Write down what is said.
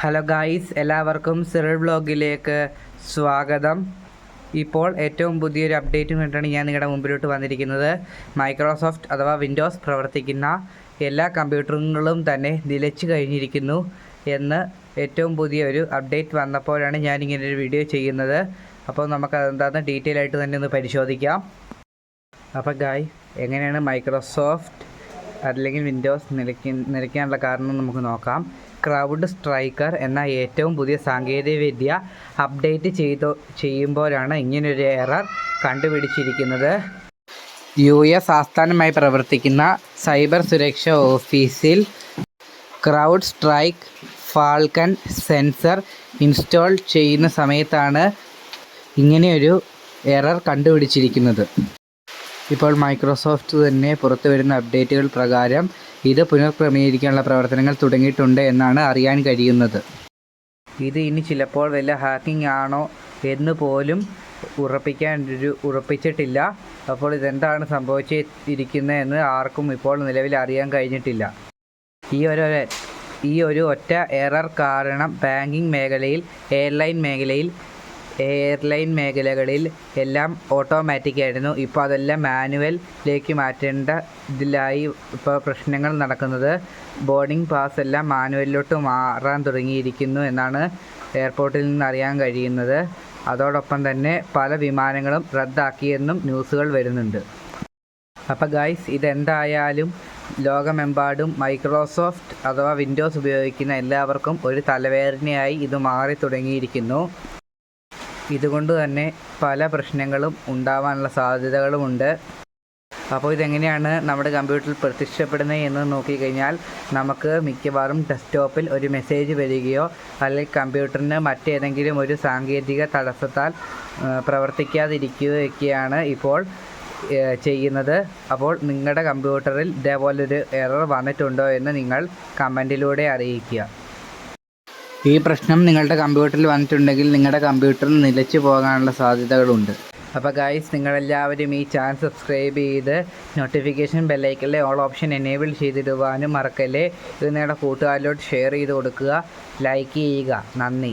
Hello guys എല്ലാവർക്കും Cyril ബ്ലോഗിലേക്ക് സ്വാഗതം. ഇപ്പോൾ ഏറ്റവും പുതിയൊരു അപ്ഡേറ്റും കണ്ടിട്ടാണ് ഞാൻ നിങ്ങളുടെ മുമ്പിലോട്ട് വന്നിരിക്കുന്നത്. മൈക്രോസോഫ്റ്റ് അഥവാ വിൻഡോസ് പ്രവർത്തിക്കുന്ന എല്ലാ കമ്പ്യൂട്ടറുകളും തന്നെ നിലച്ചു കഴിഞ്ഞിരിക്കുന്നു എന്ന് ഏറ്റവും പുതിയ ഒരു അപ്ഡേറ്റ് വന്നപ്പോഴാണ് ഞാൻ ഇങ്ങനെ ഒരു വീഡിയോ ചെയ്യുന്നത്. അപ്പോൾ നമുക്ക് അതെന്താണെന്ന് ഡീറ്റെയിൽ ആയിട്ട് തന്നെ ഒന്ന് പരിശോധിക്കാം. അപ്പോൾ ഗായ് എങ്ങനെയാണ് മൈക്രോസോഫ്റ്റ് അല്ലെങ്കിൽ വിൻഡോസ് നിലയ്ക്ക് നിലയ്ക്കാനുള്ള കാരണം നമുക്ക് നോക്കാം. ക്രൗഡ് സ്ട്രൈക്കർ എന്ന ഏറ്റവും പുതിയ സാങ്കേതികവിദ്യ അപ്ഡേറ്റ് ചെയ്തു ചെയ്യുമ്പോഴാണ് ഇങ്ങനൊരു എറർ കണ്ടുപിടിച്ചിരിക്കുന്നത്. യു എസ് ആസ്ഥാനമായി പ്രവർത്തിക്കുന്ന സൈബർ സുരക്ഷ ഓഫീസിൽ CrowdStrike falcon sensor install ചെയ്യുന്ന സമയത്താണ് ഇങ്ങനെയൊരു എറർ കണ്ടുപിടിച്ചിരിക്കുന്നത്. ഇപ്പോൾ മൈക്രോസോഫ്റ്റ് തന്നെ പുറത്തു വരുന്ന അപ്ഡേറ്റുകൾ പ്രകാരം ഇത് പുനഃക്രമീകരിക്കാനുള്ള പ്രവർത്തനങ്ങൾ തുടങ്ങിയിട്ടുണ്ട് എന്നാണ് അറിയാൻ കഴിയുന്നത്. ഇത് ഇനി ചിലപ്പോൾ വല്ല ഹാക്കിംഗ് ആണോ എന്ന് പോലും ഉറപ്പിക്കാൻ ഒരു ഉറപ്പിച്ചിട്ടില്ല. അപ്പോൾ ഇതെന്താണ് സംഭവിച്ചിരിക്കുന്നത് എന്ന് ആർക്കും ഇപ്പോൾ നിലവിൽ അറിയാൻ കഴിഞ്ഞിട്ടില്ല. ഈ ഒരു ഈ ഒരു ഒറ്റ എറർ കാരണം ബാങ്കിംഗ് മേഖലയിൽ എയർലൈൻ മേഖലയിൽ എയർലൈൻ മേഖലകളിൽ എല്ലാം ഓട്ടോമാറ്റിക് ആയിരുന്നു ഇപ്പോൾ അതെല്ലാം മാനുവലിലേക്ക് മാറ്റേണ്ട ഇതിലായി ഇപ്പോൾ പ്രശ്നങ്ങൾ നടക്കുന്നത്. ബോർഡിംഗ് പാസ് എല്ലാം മാനുവലിലോട്ട് മാറാൻ തുടങ്ങിയിരിക്കുന്നു എന്നാണ് എയർപോർട്ടിൽ നിന്ന് അറിയാൻ കഴിയുന്നത്. അതോടൊപ്പം തന്നെ പല വിമാനങ്ങളും റദ്ദാക്കിയെന്നും ന്യൂസുകൾ വരുന്നുണ്ട്. അപ്പോൾ ഗൈസ് ഇതെന്തായാലും ലോകമെമ്പാടും മൈക്രോസോഫ്റ്റ് അഥവാ വിൻഡോസ് ഉപയോഗിക്കുന്ന എല്ലാവർക്കും ഒരു തലവേദനയായി ഇത് മാറി തുടങ്ങിയിരിക്കുന്നു ഇതുകൊണ്ട് തന്നെ പല പ്രശ്നങ്ങളും ഉണ്ടാവാനുള്ള സാധ്യതകളുമുണ്ട് അപ്പോൾ ഇതെങ്ങനെയാണ് നമ്മുടെ കമ്പ്യൂട്ടറിൽ പ്രത്യക്ഷപ്പെടുന്നത് എന്ന് നോക്കിക്കഴിഞ്ഞാൽ നമുക്ക് മിക്കവാറും ഡെസ്ക്ടോപ്പിൽ ഒരു മെസ്സേജ് വരികയോ അല്ലെങ്കിൽ കമ്പ്യൂട്ടറിന് മറ്റേതെങ്കിലും ഒരു സാങ്കേതിക തടസ്സത്താൽ പ്രവർത്തിക്കാതിരിക്കുകയൊക്കെയാണ് ഇപ്പോൾ ചെയ്യുന്നത്. അപ്പോൾ നിങ്ങളുടെ കമ്പ്യൂട്ടറിൽ ഇതേപോലൊരു എറർ വന്നിട്ടുണ്ടോ എന്ന് നിങ്ങൾ കമന്റിലൂടെ അറിയിക്കുക. ഈ പ്രശ്നം നിങ്ങളുടെ കമ്പ്യൂട്ടറിൽ വന്നിട്ടുണ്ടെങ്കിൽ നിങ്ങളുടെ കമ്പ്യൂട്ടർ നിലച്ചു പോകാനുള്ള സാധ്യതകളുണ്ട്. അപ്പോൾ ഗൈസ് നിങ്ങളെല്ലാവരും ഈ ചാനൽ സബ്സ്ക്രൈബ് ചെയ്ത് നോട്ടിഫിക്കേഷൻ ബെല്ലൈക്കലിലെ ഓൾ ഓപ്ഷൻ എനേബിൾ ചെയ്തിടുവാനും മറക്കല്ലേ. ഇത് നിങ്ങളുടെ കൂട്ടുകാരിലോട്ട് ഷെയർ ചെയ്ത് കൊടുക്കുക. ലൈക്ക് ചെയ്യുക. നന്ദി.